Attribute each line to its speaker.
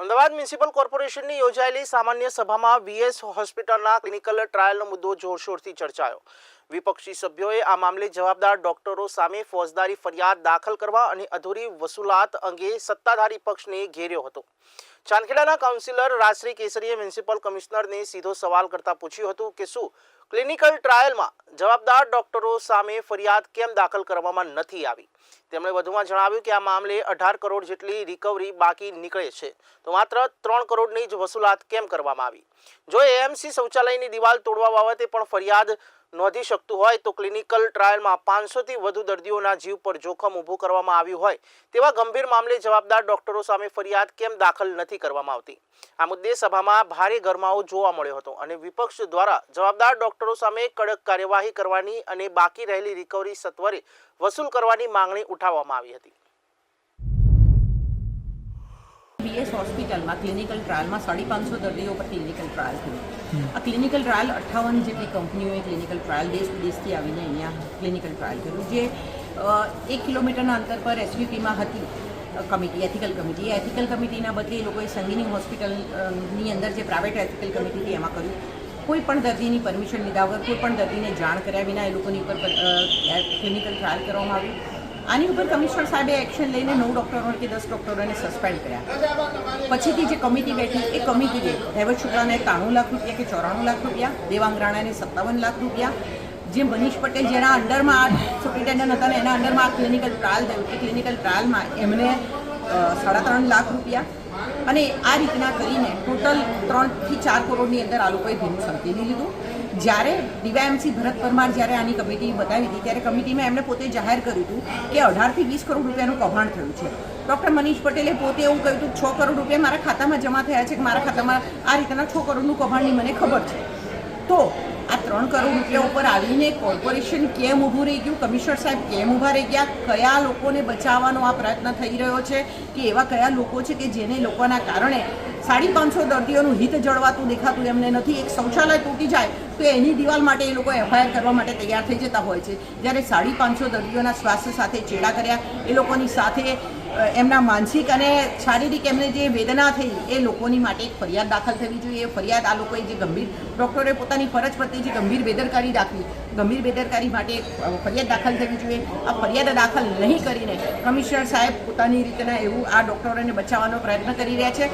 Speaker 1: Ahmedabad municipal કોર્પોરેશનની યોજાયેલી સામાન્ય સભામાં વીએસ હોસ્પિટલના ક્લિનિકલ ટ્રાયલનો મુદ્દો જોરશોરથી ચર્ચાયો. વિપક્ષી સભ્યોએ આ મામલે જવાબદાર ડોક્ટરો સામે ફોજદારી ફરિયાદ દાખલ કરવા અને અધૂરી વસૂલાત અંગે સત્તાધારી પક્ષને ઘેર્યો હતો. ચાંદખેડાના કાઉન્સિલર રાજશ્રી કેસરીએ મ્યુનિસિપલ કમિશનરને સીધો સવાલ કરતા પૂછ્યું હતું કે શું ક્લિનિકલ ટ્રાયલમાં જવાબદાર ડોક્ટરો સામે ફરિયાદ કેમ દાખલ કરવામાં નથી આવી? તેમણે વધુમાં જણાવ્યું કે આ મામલે અઢાર કરોડ જેટલી રિકવરી બાકી નીકળે છે, તો માત્ર ત્રણ કરોડની જ વસૂલાત કેમ કરવામાં આવી? જો એએમસી શૌચાલયની દિવાલ તોડવા બાબતે પણ ફરિયાદ નોંધી શકતું હોય તો ક્લિનિકલ ટ્રાયલમાં પાંચસોથી વધુ દર્દીઓના જીવ પર જોખમ ઊભું કરવામાં આવ્યું હોય તેવા ગંભીર મામલે જવાબદાર ડોક્ટરો સામે ફરિયાદ કેમ દાખલ નથી કરવામાં આવતી? આ મુદ્દે સભામાં ભારે ગરમાવો જોવા મળ્યો હતો અને વિપક્ષ દ્વારા જવાબદાર ડોક્ટરો સામે કડક કાર્યવાહી કરવાની અને બાકી રહેલી રિકવરી સત્વરે વસૂલ કરવાની માંગણી ઉઠાવવામાં આવી હતી.
Speaker 2: બીએસ હોસ્પિટલમાં ક્લિનિકલ ટ્રાયલમાં સાડી પાંચસો દર્દીઓ પર ક્લિનિકલ ટ્રાયલ થયું. આ ક્લિનિકલ ટ્રાયલ અઠ્ઠાવન જેટલી કંપનીઓએ ક્લિનિકલ ટ્રાયલ દેશ વિદેશથી આવીને અહીંયા ક્લિનિકલ ટ્રાયલ કર્યું જે એક કિલોમીટરના અંતર પર એસવીપીમાં હતી કમિટી એથિકલ કમિટી એ એથિકલ કમિટીના બદલે એ લોકોએ સંગીની હોસ્પિટલની અંદર જે પ્રાઇવેટ એથિકલ કમિટી હતી એમાં કર્યું. કોઈ પણ દર્દીની પરમિશન લીધા વગર કોઈ પણ દર્દીને જાણ કર્યા વિના એ લોકોની ઉપર ક્લિનિકલ ટ્રાયલ કરવામાં આવ્યું. આની ઉપર કમિશનર સાહેબે એક્શન લઈને નવ ડૉક્ટરો કે દસ ડૉક્ટરોને સસ્પેન્ડ કર્યા. પછીથી જે કમિટી બેઠી, એ કમિટીએ હેવત શુક્લાને ત્રાણું લાખ રૂપિયા કે ચોરાણું લાખ રૂપિયા, દેવાંગ રાણાને સત્તાવન લાખ રૂપિયા, જે મનીષ પટેલ જેના અંડરમાં આ સુપ્રિન્ટેન્ડન્ટ હતા એના અંડરમાં આ ક્લિનિકલ ટ્રાયલ થયું. એ ક્લિનિકલ ટ્રાયલમાં એમને સાડા ત્રણ લાખ રૂપિયા અને આ રીતના કરીને ટોટલ ત્રણથી ચાર કરોડની અંદર આ લોકોએ ભીનું સંકેલી લીધું. જ્યારે ડીવાયએમસી ભરત પરમાર જ્યારે આની કમિટી બતાવી હતી, ત્યારે કમિટીમાં એમણે પોતે જાહેર કર્યું હતું કે અઢારથી વીસ કરોડ રૂપિયાનું કૌભાંડ થયું છે. ડૉક્ટર મનીષ પટેલે પોતે એવું કહ્યું હતું, છ કરોડ રૂપિયા મારા ખાતામાં જમા થયા છે કે મારા ખાતામાં આ રીતના છ કરોડનું કૌભાંડની મને ખબર છે. તો ત્રણ કરોડ રૂપિયા ઉપર આવીને કોર્પોરેશન કેમ ઊભું રહી ગયું? કમિશનર સાહેબ કેમ ઊભા રહી ગયા? કયા લોકોને બચાવવાનો આ પ્રયત્ન થઈ રહ્યો છે? કે એવા કયા લોકો છે કે જેને લોકોના કારણે સાડી પાંચસો દર્દીઓનું હિત જળવાતું દેખાતું એમને નથી? એક શૌચાલય તૂટી જાય તો એની દિવાલ માટે એ લોકો એફઆઈઆર કરવા માટે તૈયાર થઈ જતા હોય છે. જ્યારે સાડી પાંચસો દર્દીઓના સ્વાસ્થ્ય સાથે ચેડા કર્યા, એ લોકોની સાથે એમના માનસિક અને શારીરિક એમને જે વેદના થઈ એ લોકોની માટે એક ફરિયાદ દાખલ થવી જોઈએ. એ ફરિયાદ આ લોકોએ જે ગંભીર ડૉક્ટરોએ પોતાની ફરજ પ્રત્યે જે ગંભીર બેદરકારી દાખવી ગંભીર બેદરકારી માટે ફરિયાદ દાખલ થવી જોઈએ. આ ફરિયાદ દાખલ નહીં કરીને કમિશનર સાહેબ પોતાની રીતના એવું આ ડૉક્ટરોને બચાવવાનો પ્રયત્ન કરી રહ્યા છે.